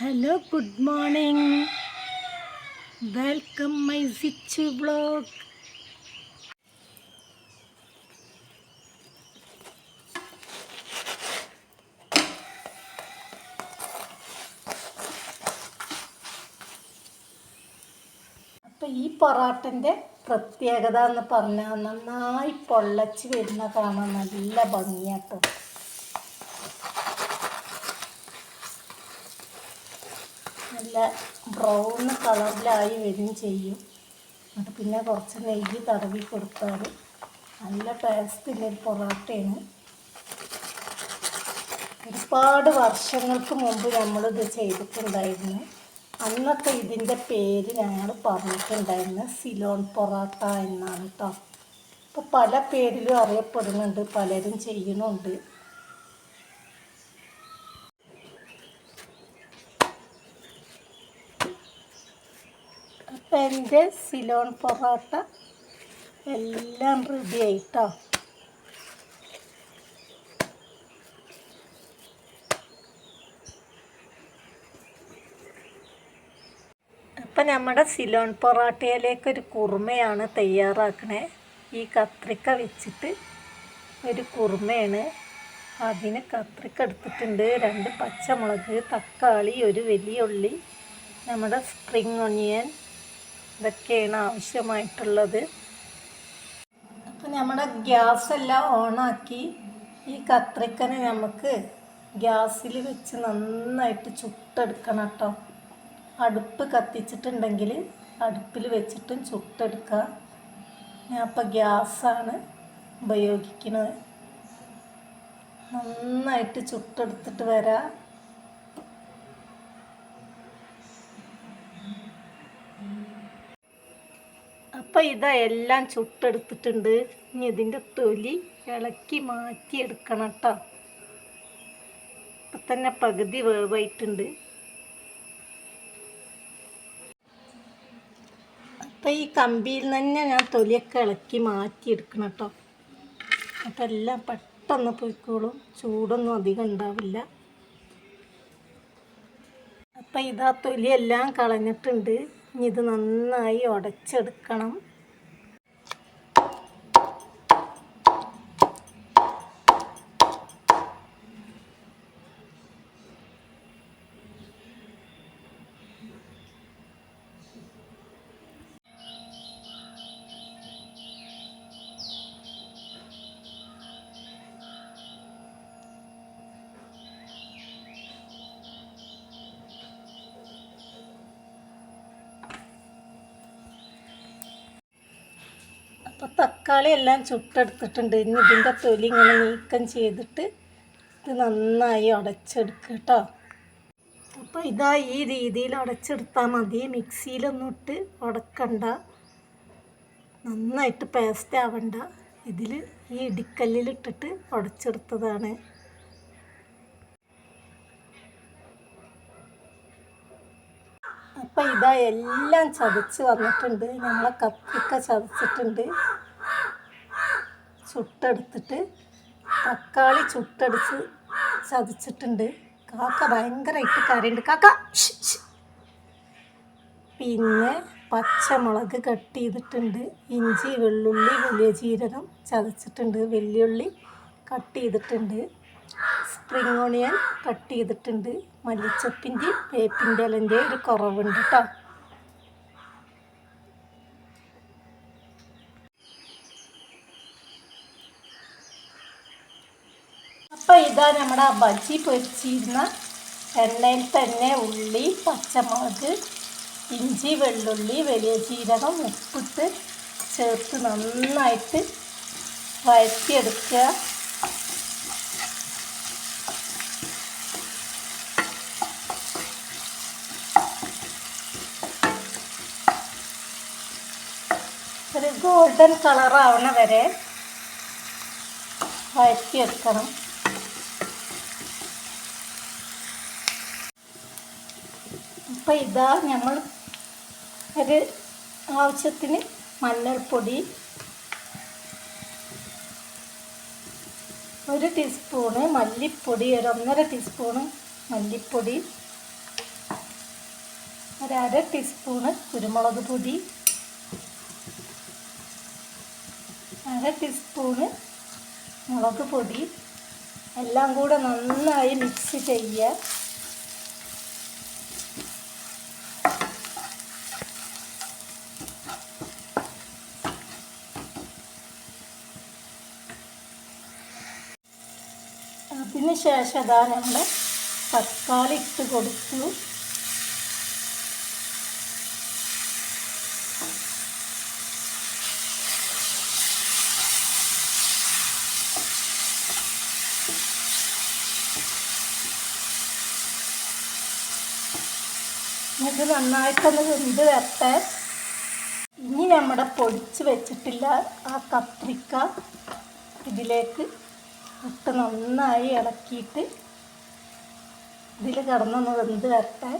Hello good morning. Welcome my സിച്ച് blog അപ്പം ഈ പൊറാട്ടന്റെ പ്രത്യേകത എന്ന് പറഞ്ഞാൽ നന്നായി പൊള്ളച്ച് വരുന്ന കാണാൻ നല്ല ഭംഗിയാട്ടോ. നല്ല ബ്രൗൺ കളറിലായി വരും ചെയ്യും. അത് പിന്നെ കുറച്ച് നെയ്യ് തടവി കൊടുത്താൽ നല്ല ടേസ്റ്റുള്ളൊരു പൊറോട്ടയാണ്. ഒരുപാട് വർഷങ്ങൾക്ക് മുമ്പ് നമ്മളിത് ചെയ്തിട്ടുണ്ടായിരുന്നു. അന്നത്തെ ഇതിന്റെ പേര് ഞങ്ങൾ പറഞ്ഞിട്ടുണ്ടായിരുന്നു സിലോൺ പൊറോട്ട എന്നാണ് കേട്ടോ ഇപ്പോൾ പല പേരിലും അറിയപ്പെടുന്നുണ്ട് പലരും ചെയ്യുന്നുണ്ട്. എന്റെ സിലോൺ പൊറോട്ട എല്ലാം റെഡി ആയിട്ടോ? അപ്പം നമ്മുടെ സിലോൺ പൊറോട്ടയിലേക്ക് ഒരു കുറുമയാണ് തയ്യാറാക്കണേ. ഈ കത്രിക്ക വെച്ചിട്ട് ഒരു കുറുമയാണ്. അതിന് കത്രിക്ക എടുത്തിട്ടുണ്ട്. രണ്ട് പച്ചമുളക് തക്കാളി ഒരു വലിയ ഉള്ളി നമ്മുടെ സ്പ്രിങ് ഒണിയൻ ഇതൊക്കെയാണ് ആവശ്യമായിട്ടുള്ളത്. അപ്പം നമ്മുടെ ഗ്യാസ് എല്ലാം ഓണാക്കി ഈ കത്രിക്കനെ നമുക്ക് ഗ്യാസിൽ വെച്ച് നന്നായിട്ട് ചുട്ടെടുക്കണം കേട്ടോ. അടുപ്പ് കത്തിച്ചിട്ടുണ്ടെങ്കിൽ അടുപ്പിൽ വെച്ചിട്ടും ചുട്ടെടുക്കുക. ഞാൻ അപ്പോൾ ഗ്യാസാണ് ഉപയോഗിക്കുന്നത്. നന്നായിട്ട് ചുട്ടെടുത്തിട്ട് വരാം. അപ്പം ഇതാ എല്ലാം ചുട്ടെടുത്തിട്ടുണ്ട്. ഇനി ഇതിന്റെ തൊലി ഇളക്കി മാറ്റിയെടുക്കണം കേട്ടോ ഇപ്പം തന്നെ പകുതി വേവായിട്ടുണ്ട്. അപ്പം ഈ കമ്പിയിൽ തന്നെ ഞാൻ തൊലിയൊക്കെ ഇളക്കി മാറ്റിയെടുക്കണം കേട്ടോ അതെല്ലാം പെട്ടെന്ന് പോയിക്കോളും. ചൂടൊന്നും അധികം ഉണ്ടാവില്ല. അപ്പം ഇതാ തൊലിയെല്ലാം കളഞ്ഞിട്ടുണ്ട്. ഇത് നന്നായി ഉടച്ചെടുക്കണം അപ്പോൾ തക്കാളി എല്ലാം ചുട്ടെടുത്തിട്ടുണ്ട്. ഇനി ഇതിന്റെ തൊലി ഇങ്ങനെ നീക്കം ചെയ്തിട്ട് ഇത് നന്നായി ഉടച്ചെടുക്കുക കേട്ടോ. അപ്പോൾ ഇതാ ഈ രീതിയിൽ ഉടച്ചെടുത്താൽ മതി. മിക്സിയിലൊന്നും ഇട്ട് ഉടക്കണ്ട. നന്നായിട്ട് പേസ്റ്റ് ആവണ്ട. ഇതിൽ ഈ ഇടിക്കല്ലിലിട്ടിട്ട് ഉടച്ചെടുത്തതാണ്. അപ്പം ഇതാ എല്ലാം ചതച്ച് വന്നിട്ടുണ്ട്. നമ്മളെ കത്തിക്ക ചതച്ചിട്ടുണ്ട്. ചുട്ടെടുത്തിട്ട് തക്കാളി ചുട്ടടിച്ച് ചതച്ചിട്ടുണ്ട്. കാക്ക ഭയങ്കരമായിട്ട് കരയുണ്ട് കാക്ക. പിന്നെ പച്ചമുളക് കട്ട് ചെയ്തിട്ടുണ്ട്. ഇഞ്ചി വെള്ളുള്ളി വലിയ ജീരകം ചതച്ചിട്ടുണ്ട്. വെല്ലുള്ളി കട്ട് ചെയ്തിട്ടുണ്ട്. സ്പ്രിങ് ഓണിയൻ കട്ട് ചെയ്തിട്ടുണ്ട്. മല്ലിച്ചപ്പിന്റെ വേപ്പിന്റെ ഇലന്റെ ഒരു കുറവുണ്ട് കേട്ടോ അപ്പോൾ ഇതാ നമ്മുടെ ബജി പൊരിച്ചിരുന്ന എണ്ണയിൽ തന്നെ ഉള്ളി പച്ചമുളക് ഇഞ്ചി വെള്ളുള്ളി വലിയ ജീരകം ഉപ്പിട്ട് ചേർത്ത് നന്നായിട്ട് വഴറ്റിയെടുക്കുക. ഒരു ഗോൾഡൻ കളറാവണ വരെ വഴറ്റിയെടുക്കണം. അപ്പം ഇതാ നമ്മൾ ഒരു ആവശ്യത്തിന് മഞ്ഞൾപ്പൊടി ഒരു ടീസ്പൂണ് മല്ലിപ്പൊടി ഒരു ഒന്നര ടീസ്പൂണ് മല്ലിപ്പൊടി ഒരു അര ടീസ്പൂണ് കുരുമുളക് പൊടി അര ടീസ്പൂണ് മുളക് പൊടി എല്ലാം കൂടെ നന്നായി മിക്സ് ചെയ്യുക. അതിന് ശേഷം അതാ നമ്മൾ തക്കാളി ഇട്ട് കൊടുത്തു. ഇത് നന്നായിട്ടൊന്ന് വെന്ത് വരട്ടെ. ഇനി നമ്മുടെ പൊടിച്ച് വെച്ചിട്ടില്ല ആ കത്രിക്ക ഇതിലേക്ക് ഇട്ട് നന്നായി ഇളക്കിയിട്ട് ഇതിൽ കിടന്നൊന്ന് വെന്ത് വരട്ടെ.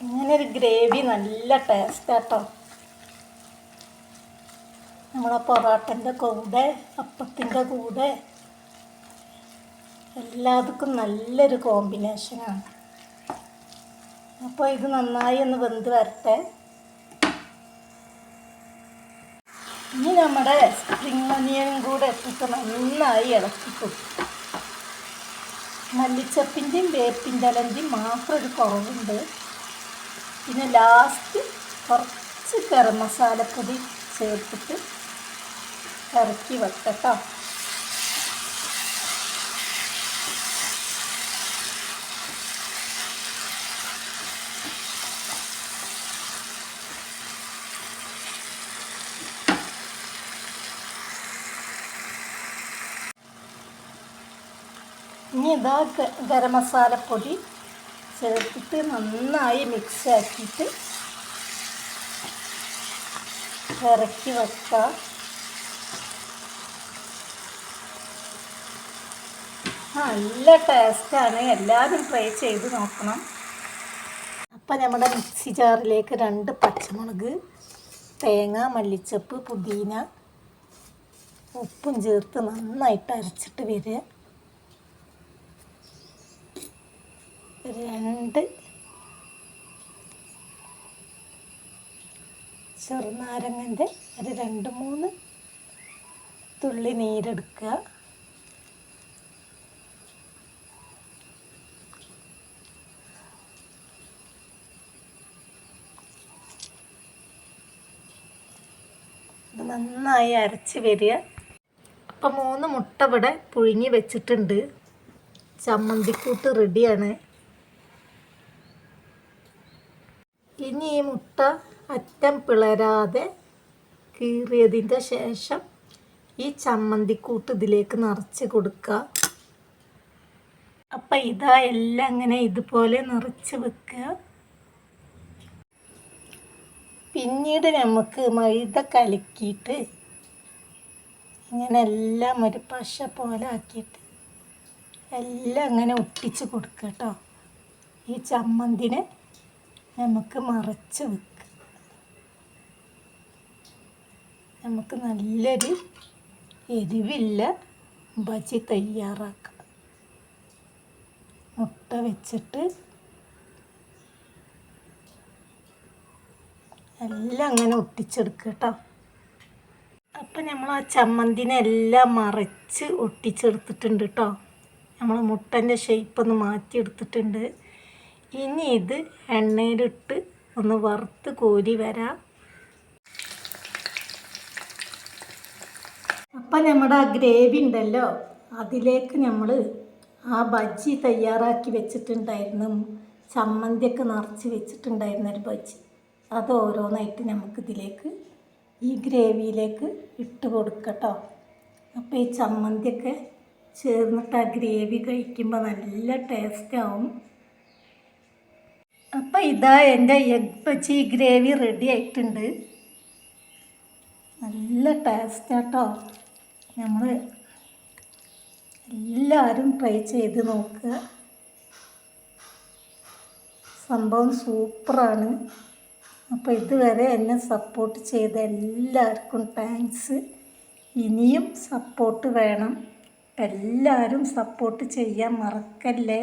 ഇങ്ങനെ ഒരു ഗ്രേവി നല്ല ടേസ്റ്റ് കേട്ടോ നമ്മളെ പൊറോട്ടന്റെ കൂടെ അപ്പത്തിന്റെ കൂടെ എല്ലാവർക്കും നല്ലൊരു കോമ്പിനേഷനാണ് അപ്പോൾ ഇത് നന്നായി ഒന്ന് വെന്ത് വരട്ടെ. ഇനി നമ്മുടെ സ്പ്രിങ് ഒനിയനും കൂടെ ഇട്ടിട്ട് നന്നായി ഇളക്കി കൊടുക്കും മല്ലിച്ചപ്പിന്റെയും വേപ്പിന്റെ ഇലന്റെയും മാത്രം ഒരു കുറവുണ്ട്. പിന്നെ ലാസ്റ്റ് കുറച്ച് ഗരം മസാലപ്പൊടി ചേർത്തിട്ട് ഇറക്കി വെക്കട്ടോ. ഇനി ഇതാ ഗരം മസാലപ്പൊടി ചേർത്തിട്ട് നന്നായി മിക്സ് ആക്കിയിട്ട് ഇറക്കി വെക്കാം. നല്ല ടേസ്റ്റാണ് എല്ലാവരും ട്രൈ ചെയ്ത് നോക്കണം. അപ്പം നമ്മുടെ മിക്സി ജാറിലേക്ക് രണ്ട് പച്ചമുളക് തേങ്ങ മല്ലിച്ചപ്പ് പുതിന ഉപ്പും ചേർത്ത് നന്നായിട്ട് അരച്ചിട്ട് വരിക. രണ്ട്. ചെറുനാരങ്ങന്റെ ഒരു രണ്ട് മൂന്ന്. തുള്ളി നീരെടുക്കുക. നന്നായി അരച്ച് വരിക. അപ്പം മൂന്ന് മുട്ട ഇവിടെ പുഴുങ്ങി വെച്ചിട്ടുണ്ട്. ചമ്മന്തിക്കൂട്ട് റെഡിയാണ് ഇനി ഈ മുട്ട അറ്റം പിളരാതെ കീറിയതിന്റെ ശേഷം ഈ ചമ്മന്തിക്കൂട്ട് ഇതിലേക്ക് നിറച്ച് കൊടുക്കുക. അപ്പം ഇതാ എല്ലാം അങ്ങനെ ഇതുപോലെ നിറച്ച് വെക്കുക. പിന്നീട് നമുക്ക് മൈദ കലക്കിയിട്ട് ഇങ്ങനെ എല്ലാം ഒരു പശ പോലെ ആക്കിയിട്ട് എല്ലാം അങ്ങനെ ഒട്ടിച്ച് കൊടുക്കുക കേട്ടോ ഈ ചമ്മന്തിനെ നമുക്ക് മറച്ച് വെക്കുക നമുക്ക് നല്ലൊരു എരിവില്ല. ബജി തയ്യാറാക്കാം. മുട്ട വെച്ചിട്ട് എല്ലാം അങ്ങനെ ഒട്ടിച്ചെടുക്കുക കേട്ടോ അപ്പം നമ്മൾ ആ ചമ്മന്തിനെ എല്ലാം മറച്ച് ഒട്ടിച്ചെടുത്തിട്ടുണ്ട് കേട്ടോ നമ്മൾ മുട്ടന്റെ ഷേപ്പ് ഒന്ന് മാറ്റിയെടുത്തിട്ടുണ്ട്. ഇനി ഇത് എണ്ണയിലിട്ട് ഒന്ന് വറുത്ത് കോരി വരാം. അപ്പം നമ്മുടെ ആ ഗ്രേവി ഉണ്ടല്ലോ അതിലേക്ക് നമ്മൾ ആ ബജ്ജി തയ്യാറാക്കി വെച്ചിട്ടുണ്ടായിരുന്നു. ചമ്മന്തിയൊക്കെ നിറച്ച് വെച്ചിട്ടുണ്ടായിരുന്ന ഒരു ബജ്ജി. അത് ഓരോന്നായിട്ട് നമുക്കിതിലേക്ക് ഈ ഗ്രേവിയിലേക്ക് ഇട്ട് കൊടുക്കട്ടോ. അപ്പോൾ ഈ ചമ്മന്തിയൊക്കെ ചേർന്നിട്ട് ആ ഗ്രേവി കഴിക്കുമ്പോൾ നല്ല ടേസ്റ്റാവും അപ്പോൾ ഇതാ എന്റെ എഗ് ബജ്ജി ഗ്രേവി റെഡി ആയിട്ടുണ്ട്. നല്ല ടേസ്റ്റാട്ടോ നമ്മൾ എല്ലാവരും ട്രൈ ചെയ്ത് നോക്കുക സംഭവം സൂപ്പറാണ്. അപ്പോൾ ഇതുവരെ എന്നെ സപ്പോർട്ട് ചെയ്ത എല്ലാവർക്കും താങ്ക്സ് ഇനിയും സപ്പോർട്ട് വേണം. എല്ലാവരും സപ്പോർട്ട് ചെയ്യാൻ മറക്കല്ലേ?